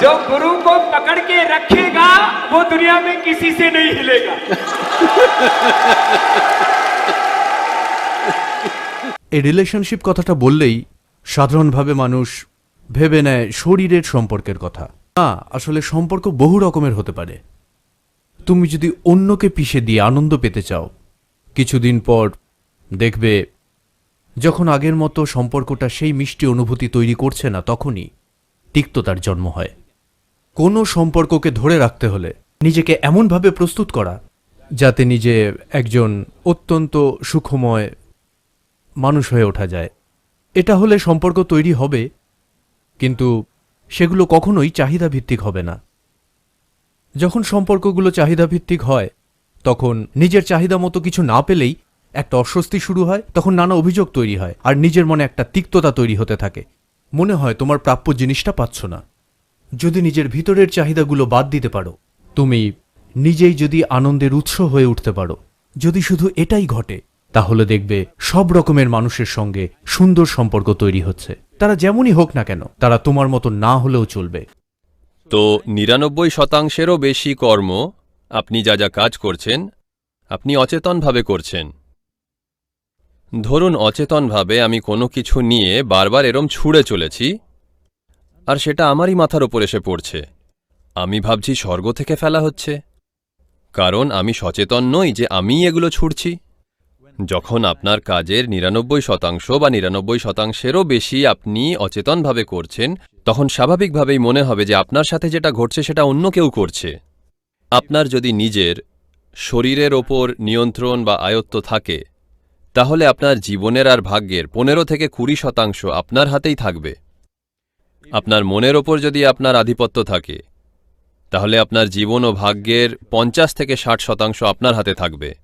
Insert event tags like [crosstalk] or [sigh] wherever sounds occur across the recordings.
जो गुरु को पकड़ के रखेगा वो दुनिया में किसी से नहीं हिलेगा এই রিলেশনশিপ কথাটা বললেই সাধারণভাবে মানুষ ভেবে নেয় শরীরের সম্পর্কের কথা না আসলে সম্পর্ক বহু রকমের হতে পারে তুমি যদি অন্যকে পিষে দিয়ে আনন্দ পেতে চাও কিছুদিন পর দেখবে যখন আগের মতো সম্পর্কটা সেই মিষ্টি অনুভূতি তৈরি করছে না তখনই তিক্ততার জন্ম হয় কোনো সম্পর্ককে ধরে রাখতে হলে নিজেকে এমনভাবে প্রস্তুত করা যাতে নিজে একজন অত্যন্ত সুখময় মানুষ হয়ে ওঠা যায়। এটা হলে সম্পর্ক তৈরি হবে, কিন্তু সেগুলো কখনোই চাহিদা ভিত্তিক হবে না। যখন সম্পর্কগুলো চাহিদা ভিত্তিক হয়, তখন নিজের চাহিদা মতো কিছু না পেলেই একটা অস্বস্তি শুরু হয়, তখন নানা অভিযোগ তৈরি হয়, আর নিজের মনে একটা তিক্ততা তৈরি হতে থাকে। মনে হয় তোমার প্রাপ্য জিনিসটা পাচ্ছ না। যদি নিজের ভিতরের চাহিদাগুলো বাদ দিতে পারো। তুমি নিজেই যদি আনন্দের উৎস হয়ে উঠতে পারো। যদি শুধু এটাই ঘটে তাহলে দেখবে সব রকমের মানুষের সঙ্গে সুন্দর সম্পর্ক তৈরি হচ্ছে। তারা যেমনই হোক না কেন তারা তোমার মতো না হলেও চলবে। তো নিরানব্বই শতাংশেরও বেশি কর্ম আপনি যা যা কাজ করছেন আপনি অচেতনভাবে করছেন। ধরুন অচেতনভাবে আমি কোনো কিছু নিয়ে বারবার এরম ছুঁড়ে চলেছি আর সেটা আমারই মাথার ওপর এসে পড়ছে। আমি ভাবছি স্বর্গ থেকে ফেলা হচ্ছে। কারণ আমি সচেতন নই যে আমিই এগুলো ছুঁড়ছি। যখন আপনার কাজের নিরানব্বই শতাংশ বা নিরানব্বই শতাংশেরও বেশি আপনি অচেতনভাবে করছেন, তখন স্বাভাবিকভাবেই মনে হবে যে আপনার সাথে যেটা ঘটছে সেটা অন্য কেউ করছে। আপনার যদি নিজের শরীরের ওপর নিয়ন্ত্রণ বা আয়ত্ত থাকে, তাহলে আপনার জীবনের আর ভাগ্যের পনেরো থেকে কুড়ি শতাংশ আপনার হাতেই থাকবে। আপনার মনের ওপর যদি আপনার আধিপত্য থাকে তাহলে আপনার জীবন ও ভাগ্যের পঞ্চাশ থেকে ষাট শতাংশ আপনার হাতে থাকবে।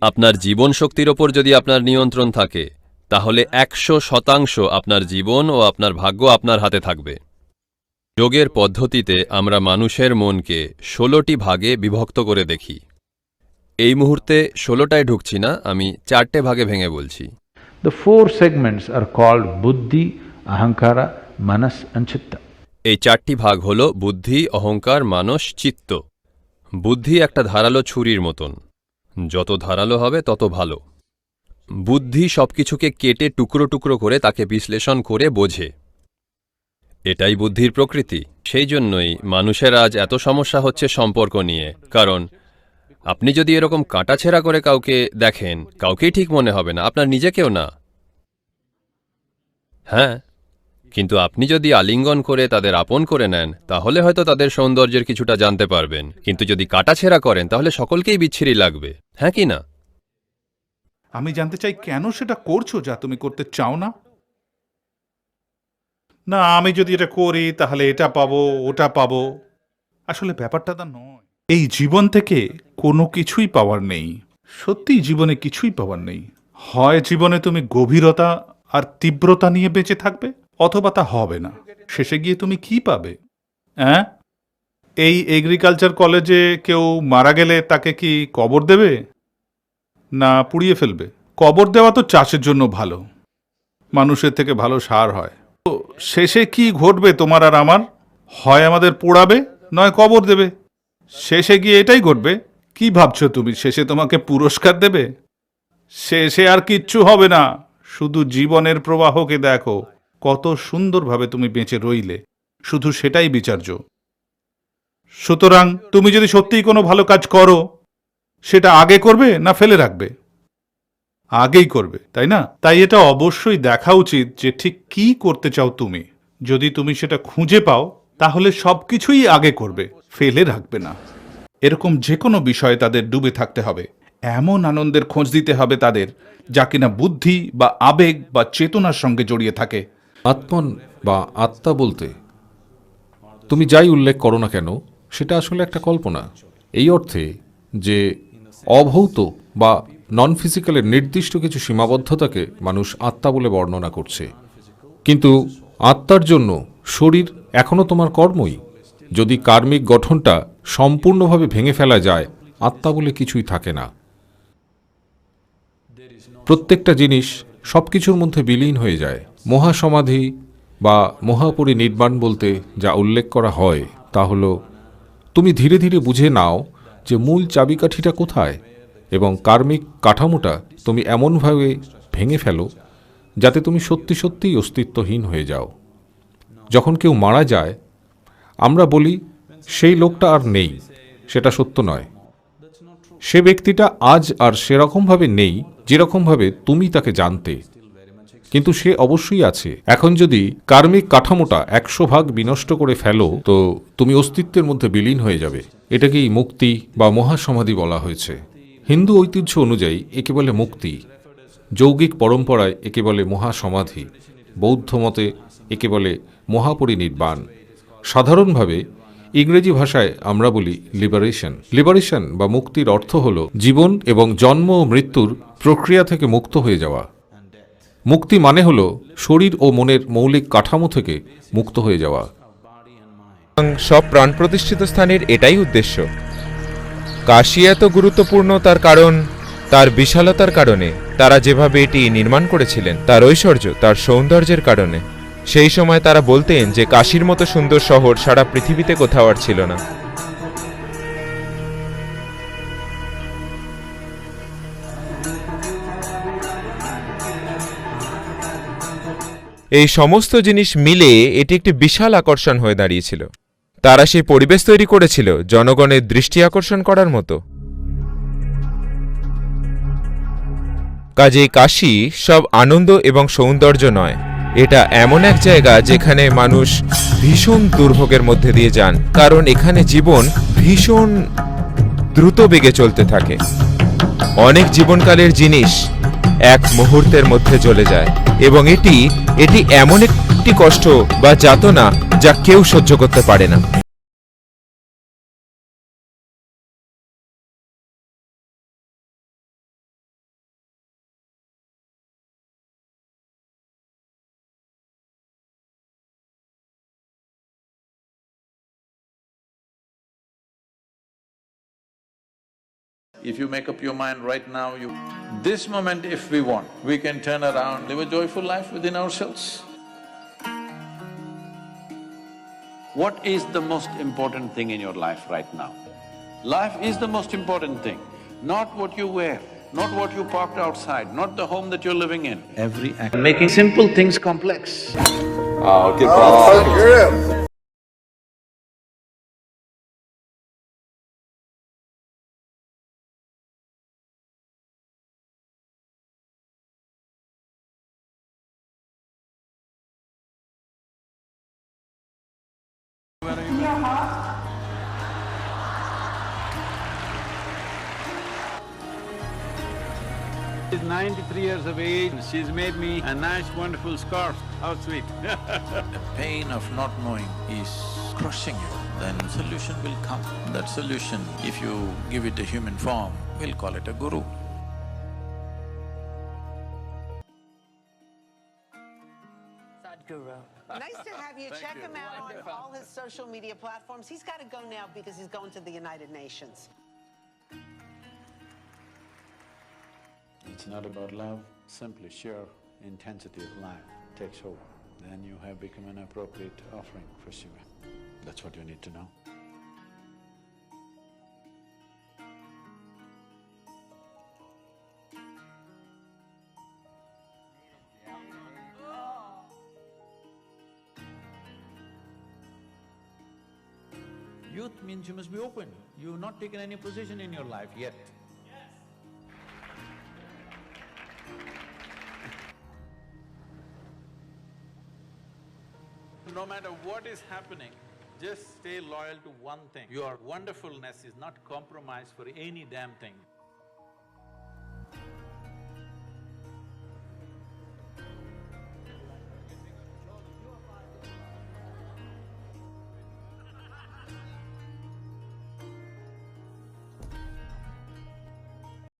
আপনার জীবন শক্তির ওপর যদি আপনার নিয়ন্ত্রণ থাকে তাহলে একশো শতাংশ আপনার জীবন ও আপনার ভাগ্য আপনার হাতে থাকবে। যোগের পদ্ধতিতে আমরা মানুষের মনকে ষোলোটি ভাগে বিভক্ত করে দেখি। এই মুহূর্তে ষোলোটায় ঢুকছি না আমি চারটে ভাগে ভেঙে বলছি। দ্য ফোর সেগমেন্টস আর called বুদ্ধি ahankara, manas, and এই চারটি ভাগ হল বুদ্ধি অহংকার মানস চিত্ত। বুদ্ধি একটা ধারালো ছুরির মতন। যত ধারালো হবে তত ভালো। বুদ্ধি সবকিছুকে কেটে টুকরো টুকরো করে তাকে বিশ্লেষণ করে বোঝে। এটাই বুদ্ধির প্রকৃতি। সেই জন্যই মানুষের আজ এত সমস্যা হচ্ছে সম্পর্ক নিয়ে। কারণ আপনি যদি এরকম কাটাছেঁড়া করে কাউকে দেখেন কাউকেই ঠিক মনে হবে না। আপনার নিজেকেও না। হ্যাঁ কিন্তু আপনি যদি আলিঙ্গন করে তাদের আপন করে নেন, তাহলে হয়তো তাদের সৌন্দর্যের কিছুটা জানতে পারবেন। কিন্তু যদি কাটাছেঁড়া করেন, তাহলে সকলকেই বিচ্ছিরি লাগবে। হ্যাঁ কি না? আমি জানতে চাই কেন সেটা করছ যা তুমি করতে চাও না? না, আমি যদি এটা করি, তাহলে এটা পাবো, ওটা পাবো। আসলে ব্যাপারটা তা নয়। এই জীবন থেকে কোনো কিছুই পাওয়ার নেই। সত্যি জীবনে কিছুই পাওয়ার নেই। হয় জীবনে তুমি গভীরতা আর তীব্রতা নিয়ে বেঁচে থাকবে অথবা তা হবে না। শেষে গিয়ে তুমি কি পাবে? হ্যাঁ এই এগ্রিকালচার কলেজে কেউ মারা গেলে তাকে কি কবর দেবে? না, পুড়িয়ে ফেলবে। কবর দেওয়া তো চাষের জন্য ভালো। মানুষের থেকে ভালো সার হয়। তো শেষে কি ঘটবে তোমার আর আমার? হয় আমাদের পোড়াবে, নয় কবর দেবে। শেষে গিয়ে এটাই ঘটবে। কি ভাবছ তুমি? শেষে তোমাকে পুরস্কার দেবে? শেষে আর কিচ্ছু হবে না। শুধু জীবনের প্রবাহকে দেখো। কত সুন্দরভাবে তুমি বেঁচে রইলে। শুধু সেটাই বিচার্য। সুতরাং তুমি যদি সত্যিই কোনো ভালো কাজ করো, সেটা আগে করবে না ফেলে রাখবে? আগেই করবে, তাই না? তাই এটা অবশ্যই দেখা উচিত যে ঠিক কি করতে চাও তুমি। যদি তুমি সেটা খুঁজে পাও, তাহলে সবকিছুই আগে করবে, ফেলে রাখবে না। এরকম যে কোনো বিষয়ে তাদের ডুবে থাকতে হবে। এমন আনন্দের খোঁজ দিতে হবে তাদের, যা কিনা বুদ্ধি বা আবেগ বা চেতনার সঙ্গে জড়িয়ে থাকে। আত্মন বা আত্মা বলতে, তুমি যাই উল্লেখ করো না কেন, সেটা আসলে একটা কল্পনা। এই অর্থে যে অভৌত বা নন ফিজিক্যালের নির্দিষ্ট কিছু সীমাবদ্ধতাকে মানুষ আত্মা বলে বর্ণনা করছে। কিন্তু আত্মার জন্য শরীর এখনও তোমার কর্মই। যদি কার্মিক গঠনটা সম্পূর্ণভাবে ভেঙে ফেলা যায়, আত্মা বলে কিছুই থাকে না। প্রত্যেকটা জিনিস সব কিছুর মধ্যে বিলীন হয়ে যায়। মহাসমাধি বা মহাপরিনির্বাণ বলতে যা উল্লেখ করা হয়, তা হল, তুমি ধীরে ধীরে বুঝে নাও যে মূল চাবিকাঠিটা কোথায় এবং কার্মিক কাঠামোটা তুমি এমনভাবে ভেঙে ফেলো যাতে তুমি সত্যি সত্যিই অস্তিত্বহীন হয়ে যাও। যখন কেউ মারা যায়, আমরা বলি, সেই লোকটা আর নেই, সেটা সত্য নয়। সে ব্যক্তিটা আজ আর সেরকমভাবে নেই, যেরকমভাবে তুমি তাকে জানতে কিন্তু সে অবশ্যই আছে। এখন যদি কার্মিক কাঠামোটা একশো ভাগ বিনষ্ট করে ফেলো, তো তুমি অস্তিত্বের মধ্যে বিলীন হয়ে যাবে। এটাকেই মুক্তি বা মহাসমাধি বলা হয়েছে। হিন্দু ঐতিহ্য অনুযায়ী একে বলে মুক্তি, যৌগিক পরম্পরায় একে বলে মহাসমাধি, বৌদ্ধ মতে একে বলে মহাপরিনির্বাণ। সাধারণভাবে ইংরেজি ভাষায় আমরা বলি লিবারেশন লিবারেশন বা মুক্তির অর্থ হল জীবন এবং জন্ম ও মৃত্যুর প্রক্রিয়া থেকে মুক্ত হয়ে যাওয়া। মুক্তি মানে হল শরীর ও মনের মৌলিক কাঠামো থেকে মুক্ত হয়ে যাওয়া। সব প্রাণ প্রতিষ্ঠিত স্থানের এটাই উদ্দেশ্য। কাশি এত গুরুত্বপূর্ণ তার কারণ, তার বিশালতার কারণে। তারা যেভাবে এটি নির্মাণ করেছিলেন, তার ঐশ্বর্য, তার সৌন্দর্যের কারণে। সেই সময় তারা বলতেন যে কাশির মতো সুন্দর শহর সারা পৃথিবীতে কোথাও আর ছিল না। এই সমস্ত জিনিস মিলে এটি একটি বিশাল আকর্ষণ হয়ে দাঁড়িয়েছিল। তারা সেই পরিবেশ তৈরি করেছিল, জনগণের দৃষ্টি আকর্ষণ করার মতো। কাজে কাশি সব আনন্দ এবং সৌন্দর্য নয়। এটা এমন এক জায়গা যেখানে মানুষ ভীষণ দুর্ভোগের মধ্যে দিয়ে যান, কারণ এখানে জীবন ভীষণ দ্রুত বেগে চলতে থাকে। অনেক জীবনকালের জিনিস এক মুহূর্তের মধ্যে চলে যায়। এবং এটি এটি এমন একটি কষ্ট বা যাতনা যা কেউ সহ্য করতে পারে না। If you make up your mind right now, you… This moment if we want, we can turn around, live a joyful life within ourselves. What is the most important thing in your life right now? Life is the most important thing, not what you wear, not what you parked outside, not the home that you're living in. Every act… Making simple things complex. She's 93 years of age, she's made me a nice wonderful scarf, how sweet. [laughs] The pain of not knowing is crushing you, then solution will come. That solution, if you give it a human form, we'll call it a guru. Sadhguru. Nice to have you. Check him out on all his social media platforms. He's got to go now because he's going to the United Nations. It's not about love, simply sheer intensity of life takes over. Then you have become an appropriate offering for Shiva. That's what you need to know. Youth means you must be open. You've not taken any position in your life yet. Yes. No matter what is happening, just stay loyal to one thing. Your wonderfulness is not compromised for any damn thing.